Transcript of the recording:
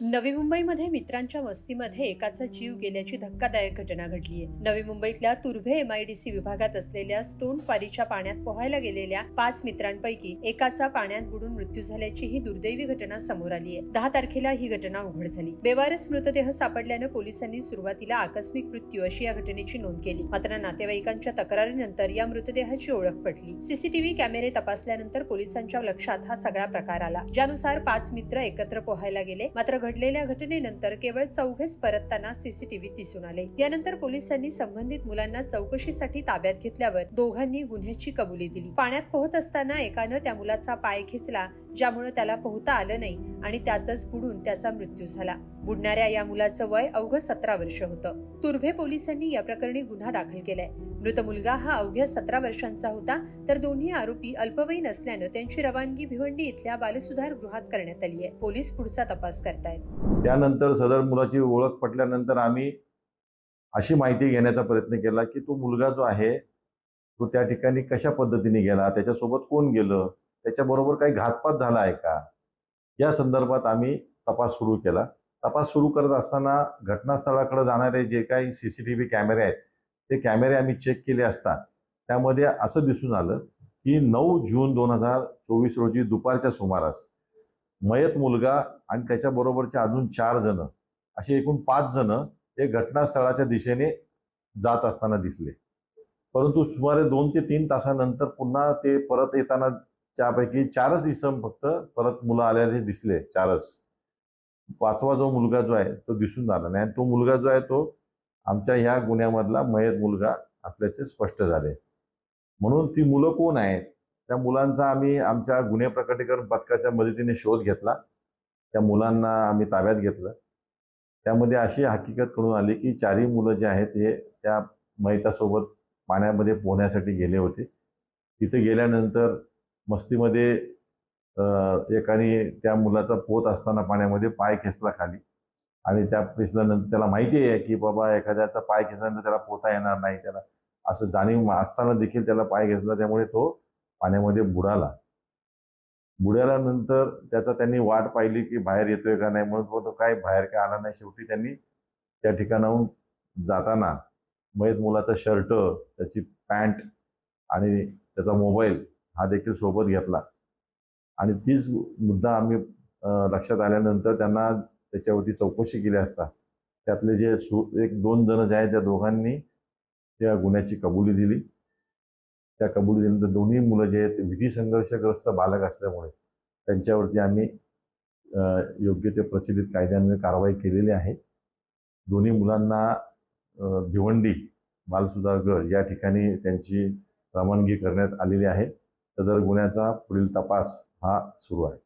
नवी मुंबईमध्ये मित्रांच्या वस्तीमध्ये एकाचा जीव गेल्याची धक्कादायक घटना घडली आहे. नवी मुंबईतल्या तुर्भे एमआयडीसी विभागात असलेल्या स्टोन क्वारीच्या पाण्यात पोहायला गेलेल्या पाच मित्रांपैकी एकाचा पाण्यात बुडून मृत्यू झाल्याची ही दुर्दैवी घटना समोर आली आहे. दहा तारखेला ही घटना उघड झाली. बेवारस मृतदेह सापडल्यानं पोलिसांनी सुरुवातीला आकस्मिक मृत्यू अशी या घटनेची नोंद केली. मात्र नातेवाईकांच्या तक्रारीनंतर या मृतदेहाची ओळख पटली. सीसीटीव्ही कॅमेरे तपासल्यानंतर पोलिसांच्या लक्षात हा सगळा प्रकार आला ज्यानुसार पाच मित्र एकत्र पोहायला गेले. मात्र घडलेल्या घटनेनंतर केवळ चौघेच परतताना सीसीटीव्ही दिसून आले. यानंतर पोलिसांनी संबंधित मुलांना चौकशीसाठी ताब्यात घेतल्यावर दोघांनी गुन्ह्याची कबुली दिली. पाण्यात पोहत असताना एकानं त्या मुलाचा पाय खेचला ज्यामुळे त्याला पोहता आलं नाही आणि त्यातच बुडून त्याचा मृत्यू झाला. बुडणाऱ्या या मुलाचं वय अवघं सतरा वर्ष होतं. तुर्भे पोलिसांनी या प्रकरणी गुन्हा दाखल केलाय. मृत मुलगा हा अवघ्या सतरा वर्षांचा होता तर दोन्ही आरोपी अल्पवयीन असल्यानं त्यांची रवानगी भिवंडी इथल्या बालसुधार गृहात करण्यात आली आहे. पोलीस पुढचा तपास करतायत. त्यानंतर सदर मुलाची ओळख पटल्यानंतर आम्ही अशी माहिती घेण्याचा प्रयत्न केला की तो मुलगा जो आहे तो त्या ठिकाणी कशा पद्धतीने गेला त्याच्यासोबत कोण गेलं त्याच्याबरोबर काही घातपात झाला आहे का? या संदर्भात आम्ही तपास सुरू केला. तपास सुरू करत असताना घटनास्थळाकडे जाणारे जे काही सी सी टी व्ही कॅमेरे आहेत ते कॅमेरे आम्ही चेक केले असता त्यामध्ये असं दिसून आलं की नऊ जून दोन हजार चोवीस रोजी दुपारच्या सुमारास मयत मुलगा आणि त्याच्याबरोबरचे अजून चार जण असे एकूण पाच जण हे घटनास्थळाच्या दिशेने जात असताना दिसले. परंतु सुमारे दोन ते तीन तासानंतर पुन्हा ते परत येताना त्यापैकी चारच इसम फक्त परत मुलं आलेले दिसले चारच. पाचवा जो मुलगा जो आहे तो दिसून आला नाही आणि तो मुलगा जो आहे तो आमच्या ह्या गुन्ह्यामधला मयत मुलगा असल्याचे स्पष्ट झाले. म्हणून ती मुलं कोण आहेत? त्या मुलांचा आम्ही आमच्या गुन्हे प्रकटीकरण पथकाच्या मदतीने शोध घेतला. त्या मुलांना आम्ही ताब्यात घेतलं. त्यामध्ये अशी हकीकत कळून आली की चारही मुलं जे आहेत हे त्या मैतासोबत पाण्यामध्ये पोहण्यासाठी गेले होते. तिथे गेल्यानंतर मस्तीमध्ये एकाने त्या मुलाचा पोत असताना पाण्यामध्ये पाय खेचला खाली. आणि त्या पिसल्यानंतर त्याला माहिती आहे की बाबा एखाद्याचा पाय खेचल्यानंतर त्याला पोहता येणार नाही त्याला. असं जाणीव असताना देखील त्याला पाय घेतला त्यामुळे तो पाण्यामध्ये बुडाला. बुडाल्यानंतर त्याचा त्यांनी वाट पाहिली की बाहेर येतोय का नाही म्हणून तो काय बाहेर काय आला नाही. शेवटी त्यांनी त्या ठिकाणाहून जाताना मयत मुलाचा शर्ट त्याची पॅन्ट आणि त्याचा मोबाईल हा देखील सोबत घेतला. आणि तीच मुद्दा आम्ही लक्षात आल्यानंतर त्यांना त्याच्यावरती चौकशी केली असता. त्यातले जे सु एक दोन जण जे आहेत त्या दोघांनी त्या गुन्ह्याची कबुली दिली. त्या कबुली दिल्यानंतर दोन्ही मुलं जे आहेत विधी संघर्षग्रस्त बालक असल्यामुळे त्यांच्यावरती आम्ही योग्य ते प्रचलित कायद्यान्वये कारवाई केलेली आहे. दोन्ही मुलांना भिवंडी बालसुधारगड या ठिकाणी त्यांची रवानगी करण्यात आलेली आहे. सदर गुन्ह्याचा पुढील तपास हा सुरू आहे.